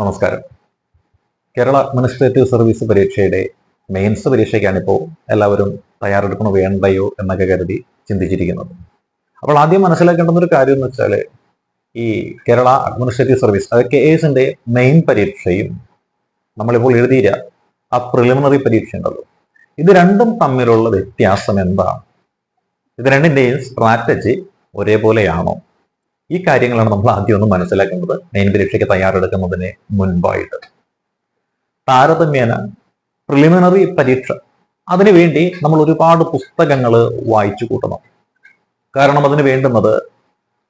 നമസ്കാരം. Kerala administrative service പരീക്ഷയുടെ mains പരീക്ഷയ്ക്കാണിപ്പോൾ എല്ലാവരും തയ്യാറെടുക്കണോ വേണ്ടയോ എന്നൊക്കെ കരുതി ചിന്തിച്ചിരിക്കുന്നത്. അപ്പോൾ ആദ്യം മനസ്സിലാക്കേണ്ടുന്ന ഒരു കാര്യം എന്ന് വെച്ചാൽ ഈ കേരള അഡ്മിനിസ്ട്രേറ്റീവ് സർവീസ് അതായത് കെ എസിന്റെ മെയിൻ പരീക്ഷയും നമ്മളിപ്പോൾ എഴുതിയ ആ പ്രിലിമിനറി പരീക്ഷ ഉണ്ടല്ലോ ഇത് രണ്ടും തമ്മിലുള്ള വ്യത്യാസം എന്താണ്? ഇത് രണ്ടിന്റെയും സ്ട്രാറ്റജി ഒരേപോലെയാണോ? ഈ കാര്യങ്ങളാണ് നമ്മൾ ആദ്യം ഒന്ന് മനസ്സിലാക്കേണ്ടത്. മെയിൻ പരീക്ഷയ്ക്ക് തയ്യാറെടുക്കുന്നതിന് മുൻപായിട്ട്. താരതമ്യേന പ്രിലിമിനറി പരീക്ഷ. അതിനുവേണ്ടി നമ്മൾ ഒരുപാട് പുസ്തകങ്ങൾ വായിച്ചു കൂട്ടണം. കാരണം അതിന് വേണ്ടുന്നത്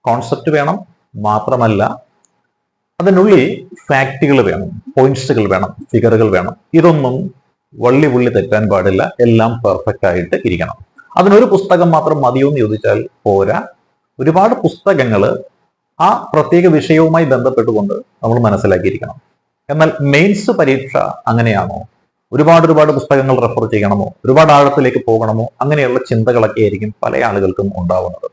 കോൺസെപ്റ്റ് വേണം. മാത്രമല്ല അതിനുള്ളിൽ ഫാക്റ്റുകൾ വേണം. പോയിന്റ്സുകൾ വേണം. ഫിഗറുകൾ വേണം. ഇതൊന്നും വള്ളി പുള്ളി തെറ്റാൻ പാടില്ല. എല്ലാം പെർഫെക്റ്റ് ആയിട്ട് ഇരിക്കണം. അതിനൊരു പുസ്തകം മാത്രം മതിയോ എന്ന് ചോദിച്ചാൽ പോരാ. ഒരുപാട് പുസ്തകങ്ങൾ ആ പ്രത്യേക വിഷയവുമായി ബന്ധപ്പെട്ടുകൊണ്ട് നമ്മൾ മനസ്സിലാക്കിയിരിക്കണം. എന്നാൽ മെയിൻസ് പരീക്ഷ അങ്ങനെയാണോ? ഒരുപാട് ഒരുപാട് പുസ്തകങ്ങൾ റെഫർ ചെയ്യണമോ? ഒരുപാട് ആഴത്തിലേക്ക് പോകണമോ? അങ്ങനെയുള്ള ചിന്തകളൊക്കെ ആയിരിക്കും പല ആളുകൾക്കും ഉണ്ടാവുന്നത്.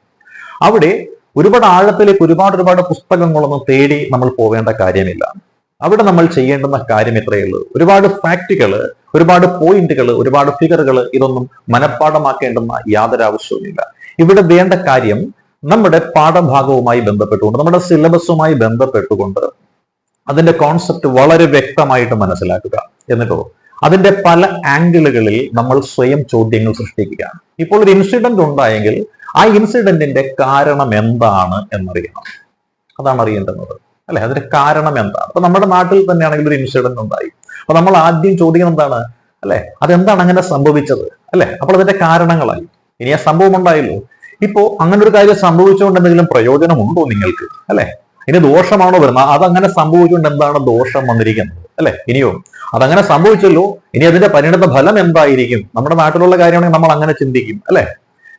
അവിടെ ഒരുപാട് ആഴത്തിലേക്ക് ഒരുപാട് ഒരുപാട് പുസ്തകങ്ങളൊന്നും തേടി നമ്മൾ പോവേണ്ട കാര്യമില്ല. അവിടെ നമ്മൾ ചെയ്യേണ്ടുന്ന കാര്യം ഇത്രയേ ഉള്ളൂ. ഒരുപാട് ഫാക്റ്റുകൾ ഒരുപാട് പോയിന്റുകൾ ഒരുപാട് ഫിഗറുകൾ ഇതൊന്നും മനഃപ്പാടമാക്കേണ്ടുന്ന യാതൊരു ആവശ്യവുമില്ല. ഇവിടെ വേണ്ട കാര്യം നമ്മുടെ പാഠഭാഗവുമായി ബന്ധപ്പെട്ടുകൊണ്ട് നമ്മുടെ സിലബസുമായി ബന്ധപ്പെട്ടുകൊണ്ട് അതിന്റെ കോൺസെപ്റ്റ് വളരെ വ്യക്തമായിട്ട് മനസ്സിലാക്കുക എന്നിട്ടോ അതിന്റെ പല ആംഗിളുകളിൽ നമ്മൾ സ്വയം ചോദ്യങ്ങൾ സൃഷ്ടിക്കുക ഇപ്പോൾ ഒരു ഇൻസിഡന്റ് ഉണ്ടായെങ്കിൽ ആ ഇൻസിഡന്റിന്റെ കാരണം എന്താണ് എന്നറിയണം. അതാണ് അറിയേണ്ടത് അല്ലെ? അതിന്റെ കാരണം എന്താണ്? അപ്പൊ നമ്മുടെ നാട്ടിൽ തന്നെയാണെങ്കിൽ ഒരു ഇൻസിഡന്റ് ഉണ്ടായി. അപ്പൊ നമ്മൾ ആദ്യം ചോദിക്കുന്നത് എന്താണ്? അല്ലെ? അതെന്താണ് അങ്ങനെ സംഭവിച്ചത്? അല്ലെ? അപ്പോൾ അതിന്റെ കാരണങ്ങളായി. ഇനി ആ സംഭവം ഉണ്ടായല്ലോ. ഇപ്പോ അങ്ങനെ ഒരു കാര്യം സംഭവിച്ചുകൊണ്ട് എന്തെങ്കിലും പ്രയോജനമുണ്ടോ നിങ്ങൾക്ക്? അല്ലെ? ഇനി ദോഷമാണോ വരുന്നത്? അതങ്ങനെ സംഭവിച്ചുകൊണ്ട് എന്താണ് ദോഷം വന്നിരിക്കുന്നത്? അല്ലെ? ഇനിയോ? അതങ്ങനെ സംഭവിച്ചല്ലോ? ഇനി അതിന്റെ പരിണിത ഫലം എന്തായിരിക്കും? നമ്മുടെ നാട്ടിലുള്ള കാര്യമാണെങ്കിൽ നമ്മൾ അങ്ങനെ ചിന്തിക്കും. അല്ലെ?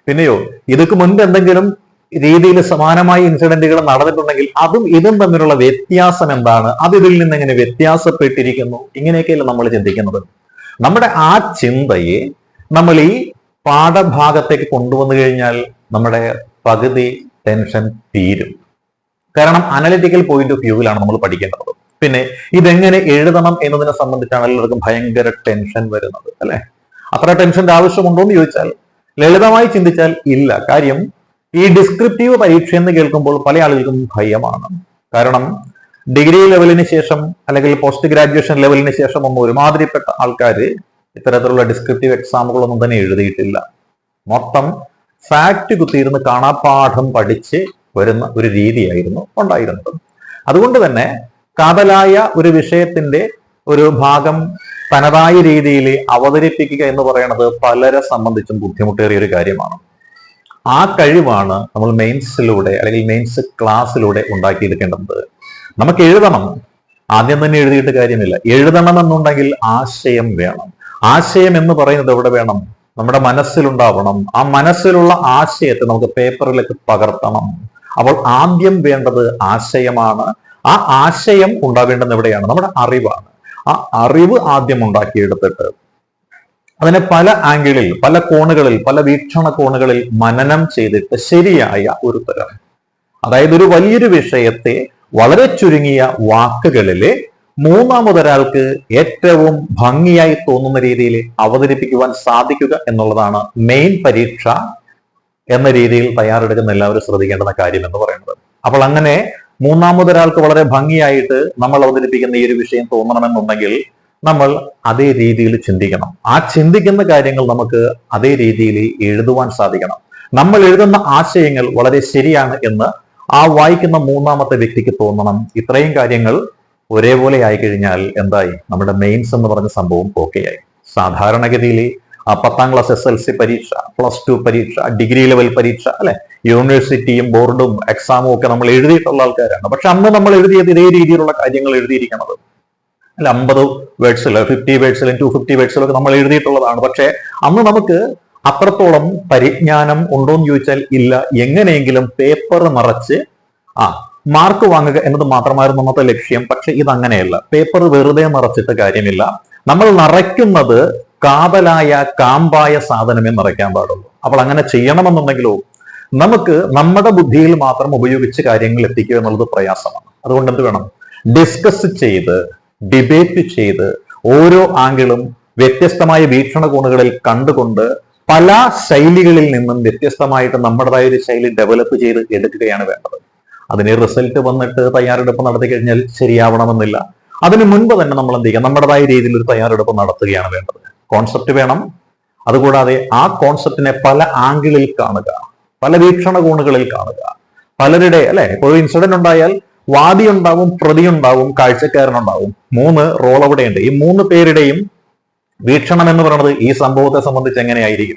പിന്നെയോ? ഇതൊക്കെ മുൻപ് എന്തെങ്കിലും രീതിയിൽ സമാനമായ ഇൻസിഡന്റുകൾ നടന്നിട്ടുണ്ടെങ്കിൽ അതും ഇതും തമ്മിലുള്ള വ്യത്യാസം എന്താണ്? അത് ഇതിൽ നിന്ന് എങ്ങനെ വ്യത്യാസപ്പെട്ടിരിക്കുന്നു? ഇങ്ങനെയൊക്കെയല്ലേ നമ്മൾ ചിന്തിക്കുന്നത്. നമ്മുടെ ആ ചിന്തയെ നമ്മൾ ഈ പാഠഭാഗത്തേക്ക് കൊണ്ടുവന്നു കഴിഞ്ഞാൽ നമ്മുടെ പകുതി ടെൻഷൻ തീരും. കാരണം അനലിറ്റിക്കൽ പോയിന്റ് ഓഫ് വ്യൂവിലാണ് നമ്മൾ പഠിക്കേണ്ടത്. പിന്നെ ഇതെങ്ങനെ എഴുതണം എന്നതിനെ സംബന്ധിച്ചാണ് എല്ലാവർക്കും ഭയങ്കര ടെൻഷൻ വരുന്നത് അല്ലെ? അത്ര ടെൻഷന്റെ ആവശ്യമുണ്ടോ എന്ന് ചോദിച്ചാൽ ലളിതമായി ചിന്തിച്ചാൽ ഇല്ല. കാര്യം ഈ ഡിസ്ക്രിപ്റ്റീവ് പരീക്ഷ എന്ന് കേൾക്കുമ്പോൾ പല ആളുകൾക്കും ഭയമാണ്. കാരണം ഡിഗ്രി ലെവലിന് ശേഷം അല്ലെങ്കിൽ പോസ്റ്റ് ഗ്രാജുവേഷൻ ലെവലിന് ശേഷം ഒന്നും ഒരുമാതിരിപ്പെട്ട ആൾക്കാർ ഇത്തരത്തിലുള്ള ഡിസ്ക്രിപ്റ്റീവ് എക്സാമുകളൊന്നും തന്നെ എഴുതിയിട്ടില്ല. മൊത്തം ഫാക്ട് കുത്തിയിരുന്ന് കാണാപാഠം പഠിച്ച് വരുന്ന ഒരു രീതിയായിരുന്നു ഉണ്ടായിരുന്നത്. അതുകൊണ്ട് തന്നെ കാതലായ ഒരു വിഷയത്തിന്റെ ഒരു ഭാഗം തനതായ രീതിയിൽ അവതരിപ്പിക്കുക എന്ന് പറയുന്നത് പലരെ സംബന്ധിച്ചും ബുദ്ധിമുട്ടേറിയ ഒരു കാര്യമാണ്. ആ കഴിവാണ് നമ്മൾ മെയിൻസിലൂടെ അല്ലെങ്കിൽ മെയിൻസ് ക്ലാസ്സിലൂടെ ഉണ്ടാക്കിയെടുക്കേണ്ടത്. നമുക്ക് എഴുതണം. ആദ്യം തന്നെ എഴുതിയിട്ട് കാര്യമില്ല. എഴുതണം എന്നുണ്ടെങ്കിൽ ആശയം വേണം. ആശയം എന്ന് പറയുന്നത് എവിടെ വേണം? നമ്മുടെ മനസ്സിലുണ്ടാവണം. ആ മനസ്സിലുള്ള ആശയത്തെ നമുക്ക് പേപ്പറിലേക്ക് പകർത്തണം. അപ്പോൾ ആദ്യം വേണ്ടത് ആശയമാണ്. ആ ആശയം ഉണ്ടാവേണ്ടത് എവിടെയാണ്? നമ്മുടെ അറിവാണ്. ആ അറിവ് ആദ്യം ഉണ്ടാക്കിയെടുത്തിട്ട് അതിനെ പല ആംഗിളിൽ പല കോണുകളിൽ പല വീക്ഷണ കോണുകളിൽ മനനം ചെയ്തിട്ട് ശരിയായ ഒരു തരം അതായത് ഒരു വലിയൊരു വിഷയത്തെ വളരെ ചുരുങ്ങിയ വാക്കുകളിലെ മൂന്നാമതൊരാൾക്ക് ഏറ്റവും ഭംഗിയായി തോന്നുന്ന രീതിയിൽ അവതരിപ്പിക്കുവാൻ സാധിക്കുക എന്നുള്ളതാണ് മെയിൻ പരീക്ഷ എന്ന രീതിയിൽ തയ്യാറെടുക്കുന്ന എല്ലാവരും ശ്രദ്ധിക്കേണ്ടുന്ന കാര്യം എന്ന് പറയുന്നത്. അപ്പോൾ അങ്ങനെ മൂന്നാമതൊരാൾക്ക് വളരെ ഭംഗിയായിട്ട് നമ്മൾ അവതരിപ്പിക്കുന്ന ഈ ഒരു വിഷയം തോന്നണമെന്നുണ്ടെങ്കിൽ നമ്മൾ അതേ രീതിയിൽ ചിന്തിക്കണം. ആ ചിന്തിക്കുന്ന കാര്യങ്ങൾ നമുക്ക് അതേ രീതിയിൽ എഴുതുവാൻ സാധിക്കണം. നമ്മൾ എഴുതുന്ന ആശയങ്ങൾ വളരെ ശരിയാണ് എന്ന് ആ വായിക്കുന്ന മൂന്നാമത്തെ വ്യക്തിക്ക് തോന്നണം. ഇത്രയും കാര്യങ്ങൾ ഒരേപോലെ ആയി കഴിഞ്ഞാൽ എന്തായി? നമ്മുടെ മെയിൻസ് എന്ന് പറഞ്ഞ സംഭവം ഓക്കെ ആയി. സാധാരണഗതിയിൽ ആ പത്താം ക്ലാസ് എസ് എൽ സി പരീക്ഷ പ്ലസ് ടു പരീക്ഷ ഡിഗ്രി ലെവൽ പരീക്ഷ അല്ലെ? യൂണിവേഴ്സിറ്റിയും ബോർഡും എക്സാമും ഒക്കെ നമ്മൾ എഴുതിയിട്ടുള്ള ആൾക്കാരാണ്. പക്ഷെ അന്ന് നമ്മൾ എഴുതിയത് ഇതേ രീതിയിലുള്ള കാര്യങ്ങൾ എഴുതിയിരിക്കണത് അല്ല അമ്പത് വേർഡ്സിൽ ഫിഫ്റ്റി വേർഡ്സിലും ടു ഫിഫ്റ്റി വേർഡ്സിലൊക്കെ നമ്മൾ എഴുതിയിട്ടുള്ളതാണ്. പക്ഷെ അന്ന് നമുക്ക് അത്രത്തോളം പരിജ്ഞാനം ഉണ്ടോ എന്ന് ചോദിച്ചാൽ ഇല്ല. എങ്ങനെയെങ്കിലും പേപ്പർ നിറച്ച് ആ മാർക്ക് വാങ്ങുക എന്നത് മാത്രമായിരുന്നു അന്നത്തെ ലക്ഷ്യം. പക്ഷെ ഇത് അങ്ങനെയല്ല പേപ്പർ വെറുതെ നിറച്ചിട്ട് കാര്യമില്ല. നമ്മൾ നിറയ്ക്കുന്നത് കാതലായ കാമ്പായ സാധനമേ നിറയ്ക്കാൻ പാടുള്ളൂ. അപ്പോൾ അങ്ങനെ ചെയ്യണമെന്നുണ്ടെങ്കിലോ നമുക്ക് നമ്മുടെ ബുദ്ധിയിൽ മാത്രം ഉപയോഗിച്ച് കാര്യങ്ങൾ എത്തിക്കുക എന്നുള്ളത് പ്രയാസമാണ്. അതുകൊണ്ട് എന്ത് വേണം? ഡിസ്കസ് ചെയ്ത് ഡിബേറ്റ് ചെയ്ത് ഓരോ ആംഗിളും വ്യത്യസ്തമായ വീക്ഷണകോണുകളിൽ കണ്ടുകൊണ്ട് പല ശൈലികളിൽ നിന്നും വ്യത്യസ്തമായിട്ട് നമ്മുടേതായ ഒരു ശൈലി ഡെവലപ്പ് ചെയ്ത് എടുക്കുകയാണ് വേണ്ടത്. അതിന് റിസൾട്ട് വന്നിട്ട് തയ്യാറെടുപ്പ് നടത്തി കഴിഞ്ഞാൽ ശരിയാവണമെന്നില്ല. അതിന് മുൻപ് തന്നെ നമ്മൾ എന്ത് ചെയ്യുക നമ്മുടേതായ രീതിയിൽ ഒരു തയ്യാറെടുപ്പ് നടത്തുകയാണ് വേണ്ടത്. കോൺസെപ്റ്റ് വേണം. അതുകൂടാതെ ആ കോൺസെപ്റ്റിനെ പല ആംഗിളിൽ കാണുക. പല വീക്ഷണകോണുകളിൽ കാണുക. പലരുടെ അല്ലെ? ഇപ്പോൾ ഒരു ഇൻസിഡന്റ് ഉണ്ടായാൽ വാദി ഉണ്ടാവും പ്രതി ഉണ്ടാവും കാഴ്ചക്കാരനുണ്ടാവും മൂന്ന് റോൾ അവിടെയുണ്ട് ഈ മൂന്ന് പേരുടെയും വീക്ഷണം എന്ന് പറയുന്നത് ഈ സംഭവത്തെ സംബന്ധിച്ച് എങ്ങനെയായിരിക്കും?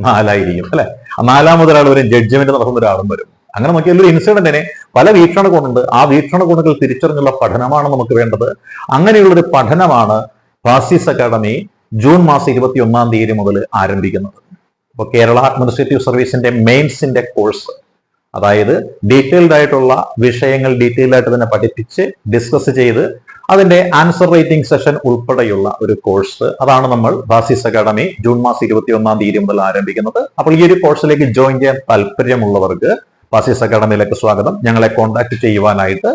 നാലായിരിക്കും അല്ലെ? നാലാമതൊരാൾ വരും ജഡ്ജ്മെന്റ് നടത്തുന്ന ഒരാളും വരും. അങ്ങനെ നോക്കിയാൽ ഒരു ഇൻസിഡന്റിനെ പല വീക്ഷണകോണുണ്ട് ആ വീക്ഷണകോണുകൾ തിരിച്ചറിഞ്ഞുള്ള പഠനമാണ് നമുക്ക് വേണ്ടത്. അങ്ങനെയുള്ള ഒരു പഠനമാണ് ഫാസിസ് അക്കാദമി ജൂൺ മാസം ഇരുപത്തി ഒന്നാം തീയതി മുതൽ ആരംഭിക്കുന്നത്. അപ്പോൾ കേരള അഡ്മിനിസ്ട്രേറ്റീവ് സർവീസിന്റെ മെയിൻസിന്റെ കോഴ്സ്. അതായത് ഡീറ്റെയിൽഡ് ആയിട്ടുള്ള വിഷയങ്ങൾ ഡീറ്റെയിൽഡ് ആയിട്ട് തന്നെ പഠിപ്പിച്ച് ഡിസ്കസ് ചെയ്ത് അതിന്റെ ആൻസർ റൈറ്റിംഗ് സെഷൻ ഉൾപ്പെടെയുള്ള ഒരു കോഴ്സ്. അതാണ് നമ്മൾ ബാസിസ് അക്കാഡമി ജൂൺ മാസം ഇരുപത്തി ഒന്നാം തീയതി മുതൽ ആരംഭിക്കുന്നത്. അപ്പോൾ ഈ ഒരു കോഴ്സിലേക്ക് ജോയിൻ ചെയ്യാൻ താല്പര്യമുള്ളവർക്ക് ബാസിസ് അക്കാഡമിയിലേക്ക് സ്വാഗതം. ഞങ്ങളെ കോൺടാക്ട് ചെയ്യുവാനായിട്ട്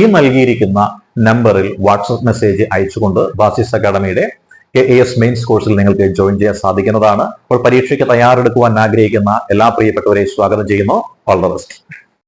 ഈ നൽകിയിരിക്കുന്ന നമ്പറിൽ വാട്സപ്പ് മെസ്സേജ് അയച്ചുകൊണ്ട് ബാസിസ് അക്കാഡമിയുടെ എ എസ് മെയിൻസ് കോഴ്സിൽ നിങ്ങൾക്ക് ജോയിൻ ചെയ്യാൻ സാധിക്കുന്നതാണ്. അപ്പോൾ പരീക്ഷയ്ക്ക് തയ്യാറെടുക്കുവാൻ ആഗ്രഹിക്കുന്ന എല്ലാ പ്രിയപ്പെട്ടവരെയും സ്വാഗതം ചെയ്യുന്നു. All the best